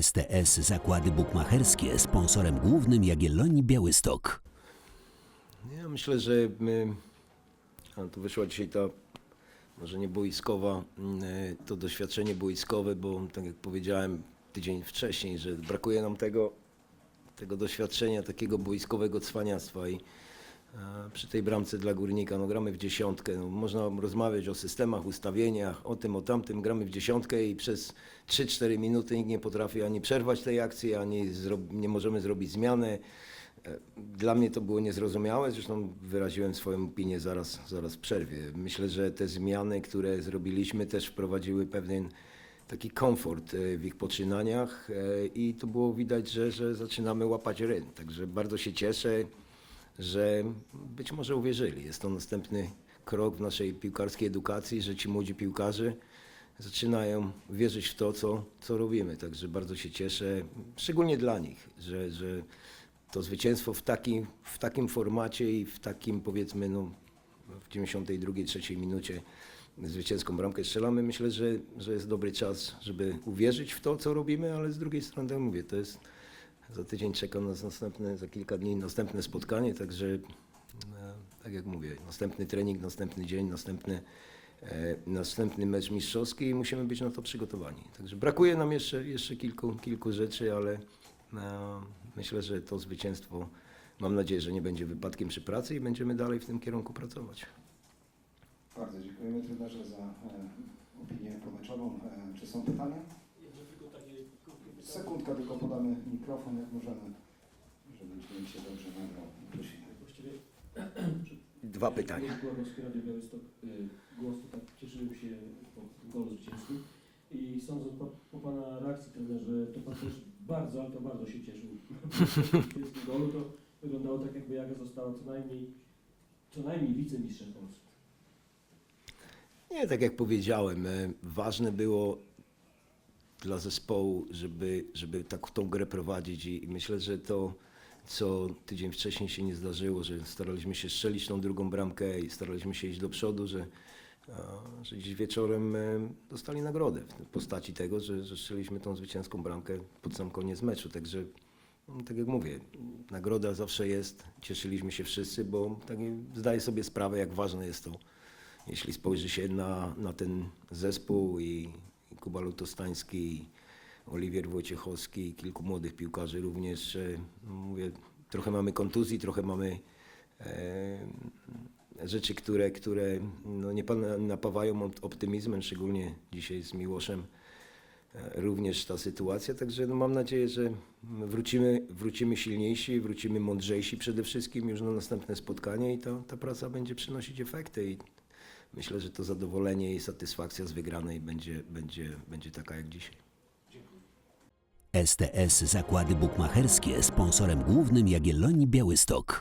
STS Zakłady Bukmacherskie sponsorem głównym Jagiellonii Białystok. Ja myślę, że my, a tu wyszła dzisiaj ta, może nie boiskowa, mm, to doświadczenie boiskowe, bo tak jak powiedziałem tydzień wcześniej, że brakuje nam tego, tego doświadczenia, takiego boiskowego cwaniactwa i przy tej bramce dla Górnika, no gramy w dziesiątkę, no, można rozmawiać o systemach, ustawieniach, o tym, o tamtym, gramy w dziesiątkę i przez 3-4 minuty nikt nie potrafi ani przerwać tej akcji, ani nie możemy zrobić zmiany. E, Dla mnie to było niezrozumiałe, zresztą wyraziłem swoją opinię zaraz, zaraz w przerwie. Myślę, że te zmiany, które zrobiliśmy też wprowadziły pewien taki komfort e, w ich poczynaniach e, i to było widać, że, że zaczynamy łapać ryn. Także bardzo się cieszę, że być może uwierzyli. Jest to następny krok w naszej piłkarskiej edukacji, że ci młodzi piłkarze zaczynają wierzyć w to, co, co robimy. Także bardzo się cieszę, szczególnie dla nich, że, że to zwycięstwo w takim, w takim formacie i w takim powiedzmy no, w 92, trzeciej minucie zwycięską bramkę strzelamy. Myślę, że, że jest dobry czas, żeby uwierzyć w to, co robimy, ale z drugiej strony, tak mówię, to jest za tydzień czeka nas następne, za kilka dni następne spotkanie, także e, tak jak mówię, następny trening, następny dzień, następny, e, następny mecz mistrzowski i musimy być na to przygotowani. Także brakuje nam jeszcze, jeszcze kilku, kilku rzeczy, ale e, myślę, że to zwycięstwo, mam nadzieję, że nie będzie wypadkiem przy pracy i będziemy dalej w tym kierunku pracować. Bardzo dziękujemy trenerze za opinię pomeczową. E, czy są pytania? Sekundka tylko podamy mikrofon, jak możemy, żeby dźwięk się dobrze nagrał. Prosimy. Właściwie Dwa pytania. Głogowski Radio Białystok y, głos to tak cieszyłem się po golu zwycięskim i sądząc po, po Pana reakcji trenerze, to Pan też bardzo, ale to bardzo się cieszył. W golu to wyglądało tak jakby Jaga została co najmniej co najmniej wicemistrzem Polski. Nie, tak jak powiedziałem, e, ważne było dla zespołu, żeby, żeby tak tą grę prowadzić. I, i myślę, że to, co tydzień wcześniej się nie zdarzyło, że staraliśmy się strzelić tą drugą bramkę i staraliśmy się iść do przodu, że, że dziś wieczorem e, dostali nagrodę w postaci tego, że, że strzeliliśmy tą zwycięską bramkę pod sam koniec meczu, także no, tak jak mówię, nagroda zawsze jest, cieszyliśmy się wszyscy, bo tak, zdaję sobie sprawę, jak ważne jest to, jeśli spojrzy się na, na ten zespół i Kuba Lutostański, Oliwier Wojciechowski kilku młodych piłkarzy również, e, no mówię, trochę mamy kontuzji, trochę mamy e, rzeczy, które, które no nie napawają op- optymizmem, szczególnie dzisiaj z Miłoszem e, również ta sytuacja, także no mam nadzieję, że wrócimy, wrócimy silniejsi, wrócimy mądrzejsi przede wszystkim już na następne spotkanie i ta, ta praca będzie przynosić efekty i myślę, że to zadowolenie i satysfakcja z wygranej będzie, będzie, będzie taka jak dzisiaj. STS Zakłady Bukmacherskie sponsorem głównym Jagiellonii Białystok.